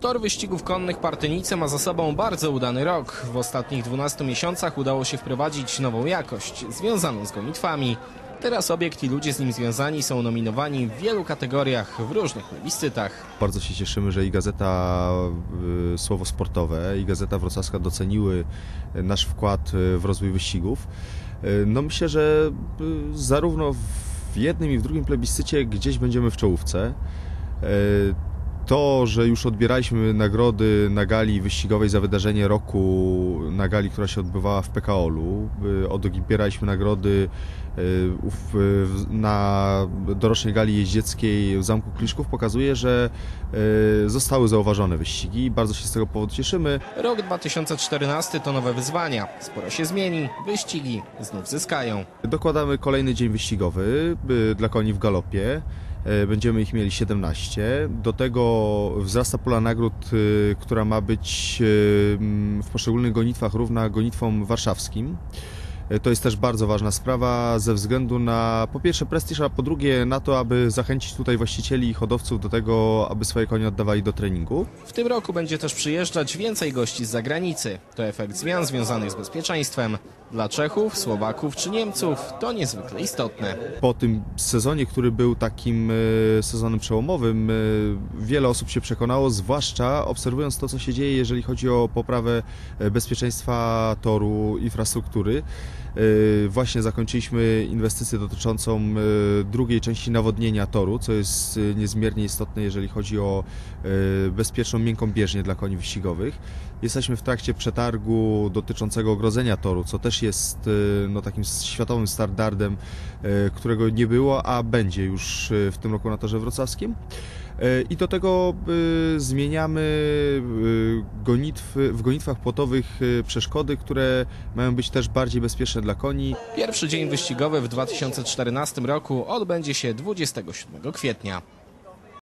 Tor wyścigów konnych Partynice ma za sobą bardzo udany rok. W ostatnich 12 miesiącach udało się wprowadzić nową jakość, związaną z gonitwami. Teraz obiekt i ludzie z nim związani są nominowani w wielu kategoriach w różnych plebiscytach. Bardzo się cieszymy, że i Gazeta y, Słowo Sportowe, i Gazeta Wrocławska doceniły nasz wkład y, w rozwój wyścigów. Y, No myślę, że y, zarówno w jednym i w drugim plebiscycie gdzieś będziemy w czołówce. Y, To, że już odbieraliśmy nagrody na gali wyścigowej za wydarzenie roku, na gali, która się odbywała w PKOL-u, y, odbieraliśmy nagrody y, w- na dorocznej gali jeździeckiej w Zamku Kliszków, pokazuje, że y, zostały zauważone wyścigi i bardzo się z tego powodu cieszymy. Rok 2014 to nowe wyzwania. Sporo się zmieni, wyścigi znów zyskają. Dokładamy kolejny dzień wyścigowy y, dla koni w galopie. Y, Będziemy ich mieli 17. Do tego wzrasta pula nagród, y, która ma być mm, w poszczególnych gonitwach równa gonitwom warszawskim. To jest też bardzo ważna sprawa ze względu na po pierwsze prestiż, a po drugie na to, aby zachęcić tutaj właścicieli i hodowców do tego, aby swoje konie oddawali do treningu. W tym roku będzie też przyjeżdżać więcej gości z zagranicy. To efekt zmian związanych z bezpieczeństwem. Dla Czechów, Słowaków czy Niemców to niezwykle istotne. po tym sezonie, który był takim e, sezonem przełomowym, e, wiele osób się przekonało, zwłaszcza obserwując to, co się dzieje, jeżeli chodzi o poprawę e, bezpieczeństwa toru, infrastruktury. Właśnie zakończyliśmy inwestycję dotyczącą drugiej części nawodnienia toru, co jest niezmiernie istotne, jeżeli chodzi o bezpieczną, miękką bieżnię dla koni wyścigowych. Jesteśmy w trakcie przetargu dotyczącego ogrodzenia toru, co też jest e, no, takim światowym standardem, e, którego nie było, a będzie już e, w tym roku na torze wrocławskim. I do tego zmieniamy gonitwy, w gonitwach płotowych przeszkody, które mają być też bardziej bezpieczne dla koni. Pierwszy dzień wyścigowy w 2014 roku odbędzie się 27 kwietnia.